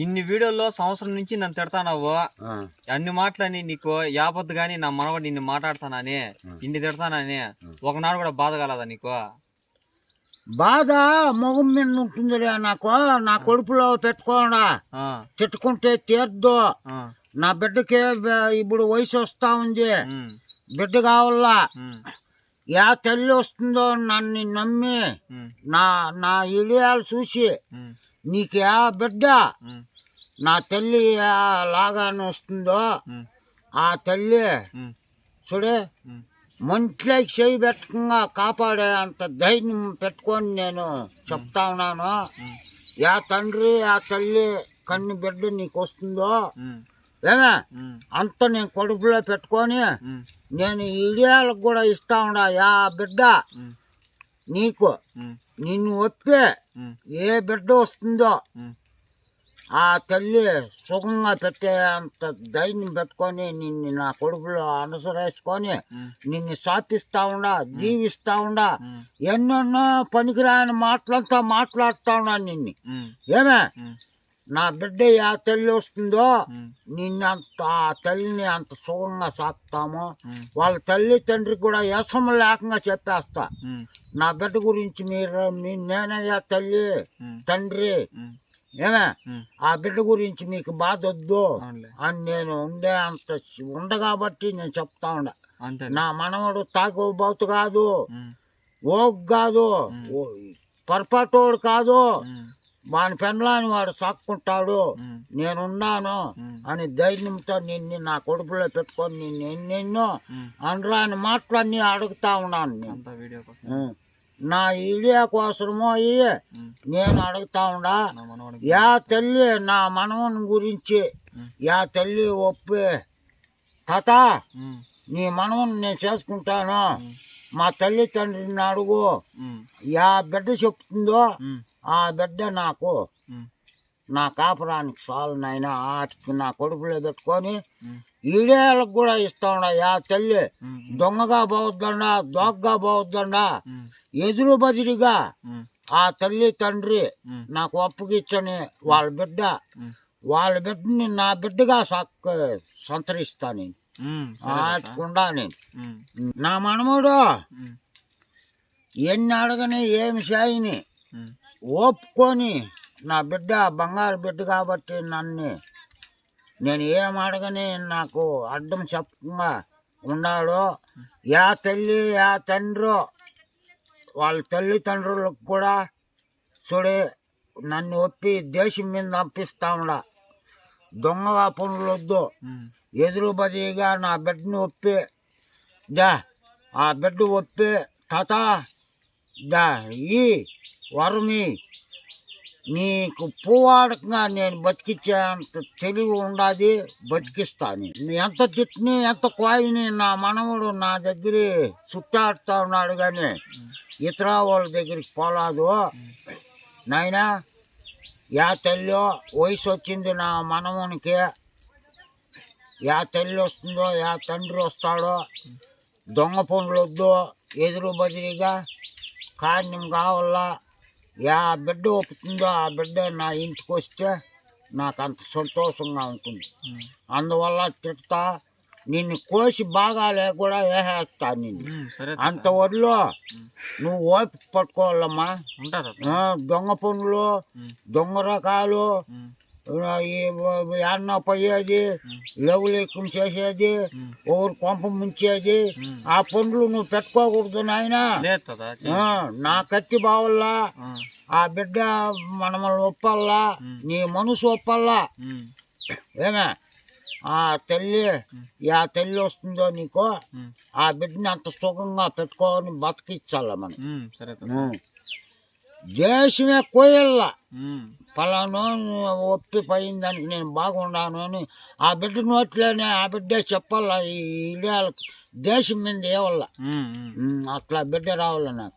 ఇన్ని వీడియోల్లో సంవత్సరం నుంచి నన్ను తిడతానవ్వు ఆ, అన్ని మాటలని నీకు యాపత్తు గాని నా మనవడు నిన్ను మాట్లాడతానని ఇన్ని తిడతానని ఒకనాడు కూడా బాధ కలదా నీకు? బాధ? మొగం మీద ఉంటుందిలే నాకు. నా కడుపులో పెట్టుకోండా తిట్టుకుంటే తీర్దు నా బిడ్డకి ఇప్పుడు వయసు వస్తా ఉంది. బిడ్డ కావాలా? యా తల్లి వస్తుందో నన్ను నమ్మి నా నా ఇడియాలు చూసి నీకు యా బిడ్డ? నా తల్లి లాగానే వస్తుందో ఆ తల్లి చూడే మంచిలోకి చేయి పెట్టకుండా కాపాడే అంత ధైర్యం పెట్టుకొని నేను చెప్తా ఉన్నాను. యా తండ్రి ఆ తల్లి కన్ను బిడ్డ నీకు వస్తుందో? ఏమే? అంత నేను కడుపులో పెట్టుకొని నేను ఇడియాలకు కూడా ఇస్తా ఉండా యా బిడ్డ. నీకు నిన్ను ఒప్పే ఏ బిడ్డ వస్తుందో ఆ తల్లి సుఖంగా పెట్టే అంత ధైర్యం పెట్టుకొని నిన్ను నా కొడుకులో అనుసరేసుకొని నిన్ను సాపిస్తా ఉండా దీవిస్తా ఉండా ఎన్నెన్నో పనికిరాని మాటలంతా మాట్లాడుతా ఉన్నా నిన్ను. ఏమే? నా బిడ్డ ఆ తల్లి వస్తుందో ఉమ్, నిన్ను అంత ఆ తల్లిని అంత సుఖంగా సాకుతాము వాళ్ళ తల్లి తండ్రి కూడా యసం లేకుండా చెప్పేస్తా. నా బిడ్డ గురించి మీరు నేనయ్యా తల్లి తండ్రి? ఏమే? ఆ బిడ్డ గురించి మీకు బాధ వద్దు అని నేను ఉండే అంత ఉండ కాబట్టి నేను చెప్తా ఉండ. నా మనవడు తాగుబోతు కాదు ఉమ్, ఓగ్ కాదు పొరపాటోడు కాదు ఉమ్, వాని పెండ్లాని వాడు సాక్కుంటాడు. నేనున్నాను అని ధైర్యంతో నిన్ను నా కొడుకులో పెట్టుకొని నిన్ను ఎన్నెన్నో అనరాని మాటలన్నీ అడుగుతా ఉన్నాను నేను. నా ఈడియా కోసమో ఉమ్, నేను అడుగుతా ఉండా యా తల్లి నా మనవని గురించి. యా తల్లి ఒప్పి తాత ఉమ్, నీ మనవని నేను చేసుకుంటాను. మా తల్లి తండ్రిని అడుగు. యా బిడ్డ చెప్తుందో ఆ బిడ్డ నాకు నా కాపురానికి చాలు నాయన ఆటికి నా కొడుకులో పెట్టుకొని ఈడేళ్ళకు కూడా ఇస్తా ఉండా యా తల్లి దొంగగా పోవద్దండా దోగ్గా పోవద్దండా ఎదురు బదిరిగా ఆ తల్లి తండ్రి నాకు అప్పుకిచ్చని వాళ్ళ బిడ్డ వాళ్ళ బిడ్డని నా బిడ్డగా సక్ సంతరిస్తా నేను. ఆటకుండా నేను. నా మనముడు ఎన్ని అడగని ఏమి సాయిని ఒప్పుకొని నా బిడ్డ బంగారు బిడ్డ కాబట్టి నన్ను నేను ఏం అడగని నాకు అడ్డం చెప్పకుండా ఉన్నాడు యా తల్లి యా తండ్రి వాళ్ళ తల్లిదండ్రులకు కూడా చూడే నన్ను ఒప్పి దేశం మీద పంపిస్తా ఉండా. దొంగగా పనులు వద్దు ఎదురు బదిగా నా బిడ్డని ఒప్పి దా ఆ బిడ్డ ఒప్పి తాత దా ఈ వరుణి నీకు పూవాడకంగా నేను బతికించేంత తెలివి ఉండాది బతికిస్తాను. ఎంత తిట్టిని ఎంత కోయిని నా మనవడు నా దగ్గర చుట్టాడుతా ఉన్నాడు కానీ ఇతర వాళ్ళ దగ్గరికి పోలాదు. నాయనా యా తల్లి వయసు వచ్చింది నా మనవనికి. యా తల్లి వస్తుందో యా తండ్రి వస్తాడో దొంగ పనులు వద్దు ఎదురు బదిలీగా కారణం కావాలా యా బిడ్డ ఒప్పుతుందో ఆ బిడ్డ నా ఇంటికి వస్తే నాకు అంత సంతోషంగా ఉంటుంది. అందువల్ల తిడతా నిన్ను కోసి బాగాలే కూడా వేసేస్తా నిన్ను. అంత నువ్వు ఓపిక పట్టుకోవాలమ్మా. దొంగ పనులు దొంగ రకాలు అన్న పోయేది లవులేకం చేసేది ఒకరు కొంప ముంచేది. ఆ పనులు నువ్వు పెట్టుకోకూడదు నాయనా. నా కత్తి బావల్లా ఆ, బిడ్డ మనమల్ని ఒప్పల్లా. నీ మనసు ఒప్పల్లా. ఏమే ఆ తల్లి ఆ తల్లి వస్తుందో నీకు ఆ బిడ్డని అంత సుఖంగా పెట్టుకొని బతికిచ్చాల మనం. దేశమే కోయల్లా. పలాను ఒప్పి పోయిందానికి నేను బాగున్నాను అని ఆ బిడ్డ నోట్లోనే ఆ బిడ్డే చెప్పాలా ఈ ఇడియాలకు దేశం మీద ఏవల్ల. అట్లా బిడ్డ రావాల నాకు.